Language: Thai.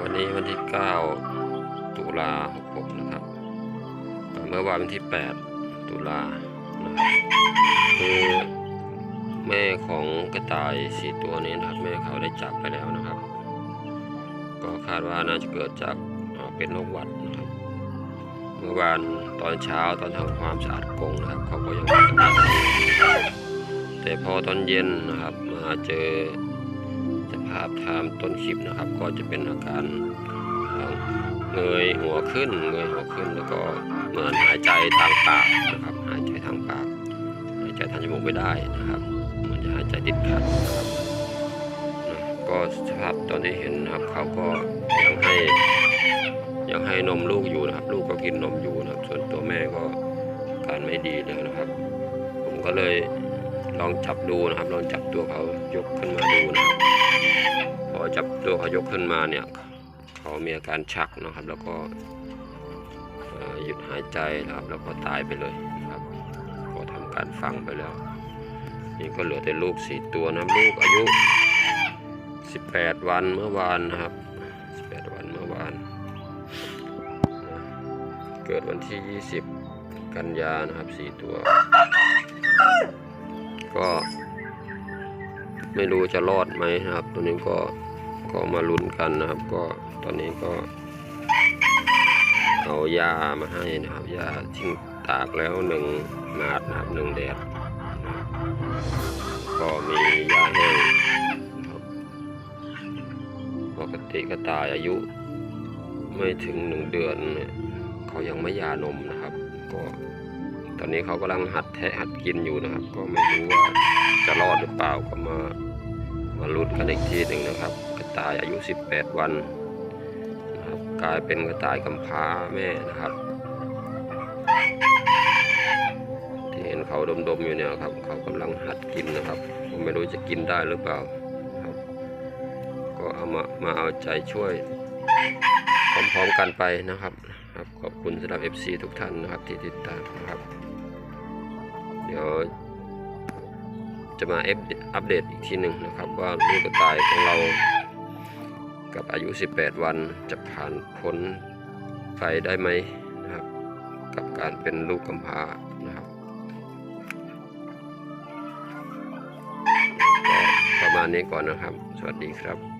วันนี้วันที่ 9 ตุลา66นะครับเมื่อวานวันที่ 8 ตุลาคือแม่ของกระต่ายสีตัวนี้นะครับแม่เขาได้จากไปแล้วนะครับ ก็คาดว่าน่าจะเกิดจากเป็นโรคหวัดนะครับเมื่อวานตอนเช้าตอนทำความสะอาดกรงนะครับ เขาก็ยังปกติดีแต่พอตอนเย็นนะครับมาเจอาพตามต้นคลิปนะครับ ก็จะเป็นอาการเอ่อเงยหัวขึ้นเงยหัวขึ้นแล้วก็เหมือนหายใจทางปากนะครับ หายใจทางปากหายใจทางจมูกไม่ได้นะครับเหมันจะหายใจติดขัดนะครับนะก็สภาพตอนที่เห็นนะครับเขาก็ยังให้ยังให้นมลูกอยู่นะครับ ลูกก็กินนมอยู่นะครับ ส่วนตัวแม่ก็อาการไม่ดีแล้วนะครับ ผมก็เลย ลองจับดูนะครับ ลองจับตัวเขายกขึ้นมาดูนะครับ พอจับตัวเขายกขึ้นมาเนี่ย เขามีอาการชักนะครับ แล้วก็หยุดหายใจนะครับ แล้วก็ตายไปเลยนะครับก็ทำการฝังไปแล้ว นี่ก็เหลือแต่ลูกสี่ตัวนะลูกอายุ 18 วันเมื่อวานนะครับ 18 วันเมื่อวาน เกิดวันที่ 20 กันยานะครับสี่ตัว ก็ ไม่รู้จะรอดไหมนะครับ ตัวนี้ก็ก็มาลุ้นกันนะครับ ก็ตอนนี้ก็เอายามาให้นะครับยาทิ้งตากแล้วหนึ่งนาดนะครับหนึ่งแดดก็มียาแห้งนะครับปกติกระต่ายอายุ ไม่ถึงหนึ่งเดือนเนี่ยเขายังไม่ยานมนะครับ ก็ อนนี้เขากำลังหัดแทะหัดกินอยู่นะครับ ก็ไม่รู้ว่าจะรอดหรือเปล่าก็มามาลุ้นกันอีกทีหนึ่งนะครับ กระต่ายอายุ 18 วันนะครับกลายเป็นกระต่ายกำพร้าแม่นะครับ ที่เห็นเขาดมๆอยู่เนี่ยครับ เขากำลังหัดกินนะครับผมไม่รู้จะกินได้หรือเปล่าครับ ก็เอามามาเอาใจช่วยพร้อมๆกันไปนะครับครับขอบคุณสำหรับ FC ทุกท่านนะครับที่ติดตามนะครับ เดี๋ยวจะมาเอฟอัปเดตอีกทีหนึ่งนะครับ ว่าลูกกระต่ายของเรากับอายุ 18 วันจะผ่านพ้นไปได้ไหมนะครับ กับการเป็นลูกกำพร้านะครับประมาณนี้ก่อนนะครับ สวัสดีครับ